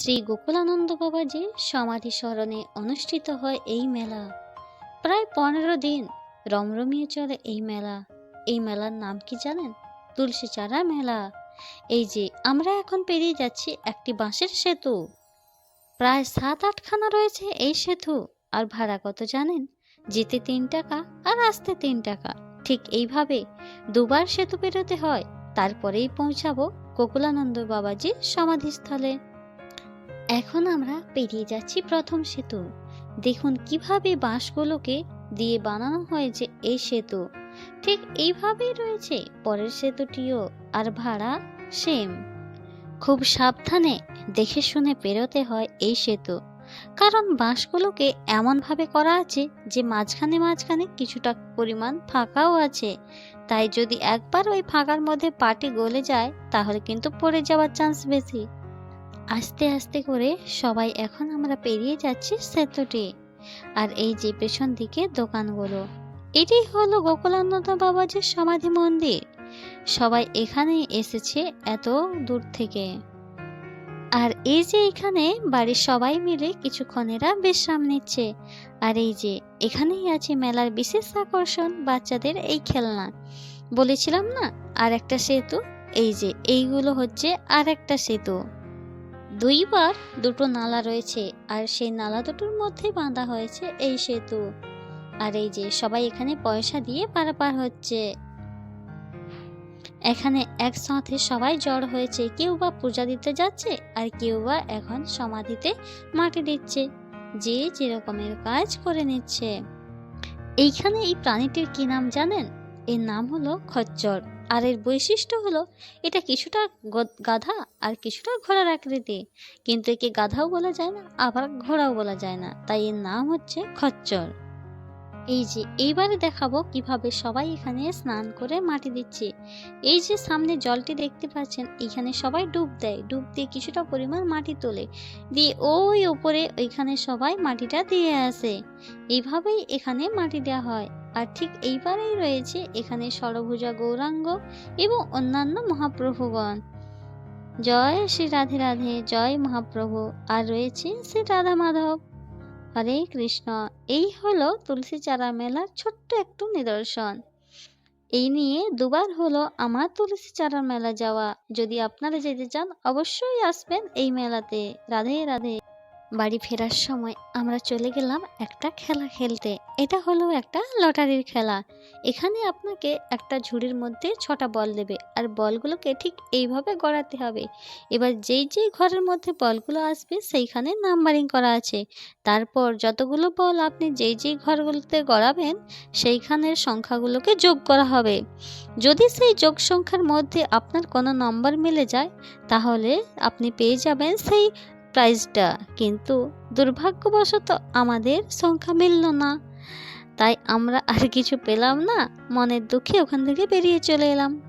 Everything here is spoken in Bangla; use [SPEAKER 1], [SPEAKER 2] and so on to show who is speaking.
[SPEAKER 1] শ্রী গোকুলানন্দ বাবাজির সমাধি স্মরণে অনুষ্ঠিত হয় এই মেলা। প্রায় পনেরো দিন রমরমিয়ে চলে এই মেলা। এই মেলার নাম কি জানেন? তুলসী চারা মেলা। এই যে, আমরা এখন পেরিয়ে যাচ্ছি একটি বাঁশের সেতু। প্রায় সাত আটখানা রয়েছে এই সেতু। আর ভাড়া কত জানেন? যেতে তিন টাকা আর আসতে তিন টাকা। ঠিক এইভাবে দুবার সেতু পেরোতে হয়। তারপরেই পৌঁছাবো গোকুলানন্দ বাবাজির সমাধিস্থলে। এখন আমরা পেরিয়ে যাচ্ছি প্রথম সেতু। দেখুন কীভাবে বাঁশগুলোকে দিয়ে বানানো হয়েছে এই সেতু। ঠিক এইভাবেই রয়েছে পরের সেতুটিও। আর ভাড়া সেম। খুব সাবধানে দেখে শুনে পেরোতে হয় এই সেতু। কারণ বাঁশগুলোকে এমনভাবে করা আছে যে মাঝখানে মাঝখানে কিছুটা পরিমাণ ফাঁকাও আছে। তাই যদি একবার ওই ফাঁকার মধ্যে পাটি গলে যায়, তাহলে কিন্তু পড়ে যাওয়ার চান্স বেশি। আস্তে আস্তে করে সবাই এখন আমরা পেরিয়ে যাচ্ছি সেতুটি। আর এই যে পেছন দিকে দোকানগুলো, এটি হলো গোকুলানন্দ বাবাজির সমাধি মন্দির। সবাই এখানে এসেছে এত দূর থেকে। আর এই যে এখানে বাড়ির সবাই মিলে কিছুক্ষণেরা বিশ্রাম নিচ্ছে। আর এই যে এখানেই আছে মেলার বিশেষ আকর্ষণ বাচ্চাদের এই খেলনা। বলেছিলাম না আর একটা সেতু, এই যে এইগুলো হচ্ছে আর একটা সেতু। দুইবার দুটো নালা রয়েছে, আর সেই নালা দুটোর মধ্যে বাঁধা হয়েছে এই সেতু। আর এই যে সবাই এখানে পয়সা দিয়ে পারাপার হচ্ছে। এখানে একসাথে সবাই জড় হয়েছে, কেউ বা পূজা দিতে যাচ্ছে, আর কেউ বা এখন সমাধিতে মাটি দিচ্ছে, যে যেরকমের কাজ করে নিচ্ছে। এইখানে এই প্রাণীটির কি নাম জানেন? এর নাম হলো খচ্চর। আর এর বৈশিষ্ট্য হলো, এটা কিছুটা গাধা আর কিছুটা ঘোড়ার আকৃতি। কিন্তু একে গাধাও বলা যায় না, আবার ঘোড়াও বলা যায় না। তাই এর নাম হচ্ছে খচ্চর। এই যে, এইবারে দেখাবো কীভাবে সবাই এখানে স্নান করে মাটি দিচ্ছে। এই যে, সামনে জলটি দেখতে পাচ্ছেন, এখানে সবাই ডুব দেয়। ডুব দিয়ে কিছুটা পরিমাণ মাটি তোলে। দিয়ে ওই উপরে ওইখানে সবাই মাটিটা দিয়ে আসে। এইভাবেই এখানে মাটি দেওয়া হয়। আর ঠিক এইবারেই রয়েছে এখানে ষড়ভুজা গৌরাঙ্গ এবং অন্যান্য মহাপ্রভুগণ। জয় শ্রী রাধে রাধে, জয় মহাপ্রভু। আর রয়েছে শ্রী রাধা মাধব। হরে কৃষ্ণ। এই হলো তুলসী চারা মেলার ছোট্ট একটু নিদর্শন। এই নিয়ে দুবার হলো আমার তুলসী চারা মেলা যাওয়া। যদি আপনারা যেতে চান, অবশ্যই আসবেন এই মেলাতে। রাধে রাধে। বাড়ি ফেরার সময় আমরা চলে গেলাম একটা খেলা খেলতে। এটা হলো একটা লটারির খেলা। এখানে আপনাকে একটা ঝুড়ির মধ্যে ছটা বল দেবে আর বলগুলোকে ঠিক এইভাবে গড়াতে হবে। এবার যেই যেই ঘরের মধ্যে বলগুলো আসবে সেইখানে নাম্বারিং করা আছে। তারপর যতগুলো বল আপনি যেই যেই ঘরগুলোতে গড়াবেন সেইখানের সংখ্যাগুলোকে যোগ করা হবে। যদি সেই যোগ সংখ্যার মধ্যে আপনার কোনো নম্বর মিলে যায়, তাহলে আপনি পেয়ে যাবেন সেই প্রাইজটা কিন্তু দুর্ভাগ্যবশত আমাদের সংখ্যা মিলল না। তাই আমরা আর কিছু পেলাম না, মনের দুঃখে ওখান থেকে বেরিয়ে চলে এলাম।